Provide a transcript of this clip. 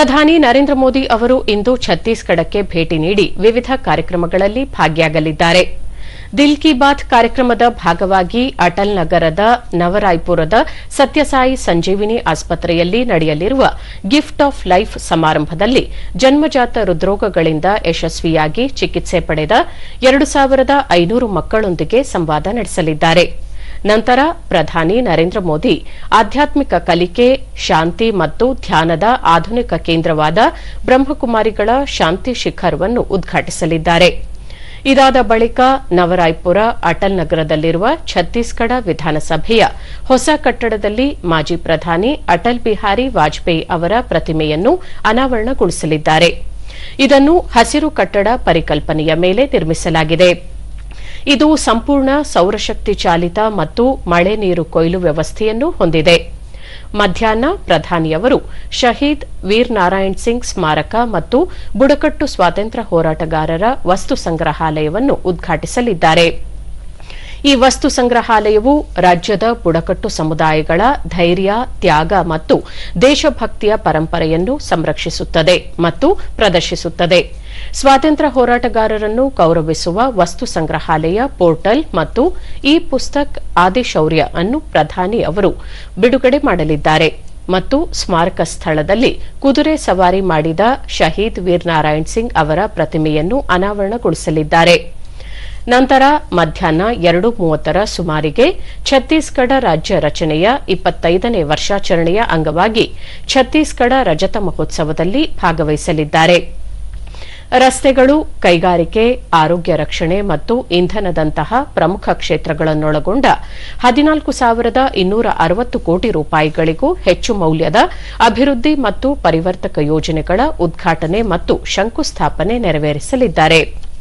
ಪ್ರಧಾನಿ ನರೇಂದ್ರ ಮೋದಿ ಅವರು ಇಂದು ಛತ್ತೀಸ್ಗಢಕ್ಕೆ ಭೇಟಿ ನೀಡಿ ವಿವಿಧ ಕಾರ್ಯಕ್ರಮಗಳಲ್ಲಿ ಭಾಗಿಯಾಗಲಿದ್ದಾರೆ. ದಿಲ್ ಕಿ ಬಾತ್ ಕಾರ್ಯಕ್ರಮದ ಭಾಗವಾಗಿ ಅಟಲ್ ನಗರದ ನವರಾಯ್ಪುರದ ಸತ್ಯಸಾಯಿ ಸಂಜೀವಿನಿ ಆಸ್ಪತ್ರೆಯಲ್ಲಿ ನಡೆಯಲಿರುವ ಗಿಫ್ಟ್ ಆಫ್ ಲೈಫ್ ಸಮಾರಂಭದಲ್ಲಿ ಜನ್ಮಜಾತ ಹೃದ್ರೋಗಗಳಿಂದ ಯಶಸ್ವಿಯಾಗಿ ಚಿಕಿತ್ಸೆ ಪಡೆದ ಎರಡು ಸಾವಿರದ ಐನೂರು ಮಕ್ಕಳೊಂದಿಗೆ ಸಂವಾದ ನಡೆಸಲಿದ್ದಾರೆ. ನಂತರ ಪ್ರಧಾನಿ ನರೇಂದ್ರ ಮೋದಿ ಆಧ್ಯಾತ್ಮಿಕ ಕಲಿಕೆ, ಶಾಂತಿ ಮತ್ತು ಧ್ಯಾನದ ಆಧುನಿಕ ಕೇಂದ್ರವಾದ ಬ್ರಹ್ಮಕುಮಾರಿಗಳ ಶಾಂತಿ ಶಿಖರವನ್ನು ಉದ್ಘಾಟಿಸಲಿದ್ದಾರೆ. ಇದಾದ ಬಳಿಕ ನವರಾಯ್ಪುರ, ಅಟಲ್ ನಗರದಲ್ಲಿರುವ ಛತ್ತೀಸ್ಗಢ ವಿಧಾನಸಭೆಯ ಹೊಸ ಕಟ್ಟಡದಲ್ಲಿ ಮಾಜಿ ಪ್ರಧಾನಿ ಅಟಲ್ ಬಿಹಾರಿ ವಾಜಪೇಯಿ ಅವರ ಪ್ರತಿಮೆಯನ್ನು ಅನಾವರಣಗೊಳಿಸಲಿದ್ದಾರೆ. ಇದನ್ನು ಹಸಿರು ಕಟ್ಟಡ ಪರಿಕಲ್ಪನೆಯ ಮೇಲೆ ನಿರ್ಮಿಸಲಾಗಿದೆ. ಇದು ಸಂಪೂರ್ಣ ಸೌರಶಕ್ತಿ ಚಾಲಿತ ಮತ್ತು ಮಳೆ ನೀರು ಕೊಯ್ಲು ವ್ಯವಸ್ಥೆಯನ್ನು ಹೊಂದಿದೆ. ಮಧ್ಯಾಹ್ನ ಪ್ರಧಾನಿಯವರು ಶಹೀದ್ ವೀರ್ ನಾರಾಯಣ್ ಸಿಂಗ್ ಸ್ಮಾರಕ ಮತ್ತು ಬುಡಕಟ್ಟು ಸ್ವಾತಂತ್ರ್ಯ ಹೋರಾಟಗಾರರ ವಸ್ತು ಸಂಗ್ರಹಾಲಯವನ್ನು ಉದ್ಘಾಟಿಸಲಿದ್ದಾರೆ. ಈ ವಸ್ತು ಸಂಗ್ರಹಾಲಯವು ರಾಜ್ಯದ ಬುಡಕಟ್ಟು ಸಮುದಾಯಗಳ ಧೈರ್ಯ, ತ್ಯಾಗ ಮತ್ತು ದೇಶಭಕ್ತಿಯ ಪರಂಪರೆಯನ್ನು ಸಂರಕ್ಷಿಸುತ್ತದೆ ಮತ್ತು ಪ್ರದರ್ಶಿಸುತ್ತದೆ. ಸ್ವಾತಂತ್ರ್ಯ ಹೋರಾಟಗಾರರನ್ನು ಗೌರವಿಸುವ ವಸ್ತು ಸಂಗ್ರಹಾಲಯ, ಪೋರ್ಟಲ್ ಮತ್ತು ಇ ಪುಸ್ತಕ್ ಆದಿಶೌರ್ಯ ಅನ್ನು ಪ್ರಧಾನಿ ಅವರು ಬಿಡುಗಡೆ ಮಾಡಲಿದ್ದಾರೆ ಮತ್ತು ಸ್ಮಾರಕ ಸ್ಥಳದಲ್ಲಿ ಕುದುರೆ ಸವಾರಿ ಮಾಡಿದ ಶಹೀದ್ ವೀರ್ ನಾರಾಯಣ್ ಸಿಂಗ್ ಅವರ ಪ್ರತಿಮೆಯನ್ನು ಅನಾವರಣಗೊಳಿಸಲಿದ್ದಾರೆ. ನಂತರ ಮಧ್ಯಾಹ್ನ ಎರಡು ಮೂವತ್ತರ ಸುಮಾರಿಗೆ ಛತ್ತೀಸ್ಗಢ ರಾಜ್ಯ ರಚನೆಯ ಇಪ್ಪತ್ತೈದನೇ ವರ್ಷಾಚರಣೆಯ ಅಂಗವಾಗಿ ಛತ್ತೀಸ್ಗಢ ರಜತ ಮಹೋತ್ಸವದಲ್ಲಿ ಭಾಗವಹಿಸಲಿದ್ದಾರೆ. ರಸ್ತೆಗಳು, ಕೈಗಾರಿಕೆ, ಆರೋಗ್ಯ ರಕ್ಷಣೆ ಮತ್ತು ಇಂಧನದಂತಹ ಪ್ರಮುಖ ಕ್ಷೇತ್ರಗಳನ್ನೊಳಗೊಂಡ ಹದಿನಾಲ್ಕು ಸಾವಿರದ ಇನ್ನೂರ ಅರವತ್ತು ಕೋಟಿ ರೂಪಾಯಿಗಳಿಗೂ ಹೆಚ್ಚು ಮೌಲ್ಯದ ಅಭಿವೃದ್ಧಿ ಮತ್ತು ಪರಿವರ್ತಕ ಯೋಜನೆಗಳ ಉದ್ಘಾಟನೆ ಮತ್ತು ಶಂಕುಸ್ಥಾಪನೆ ನೆರವೇರಿಸಲಿದ್ದಾರೆ.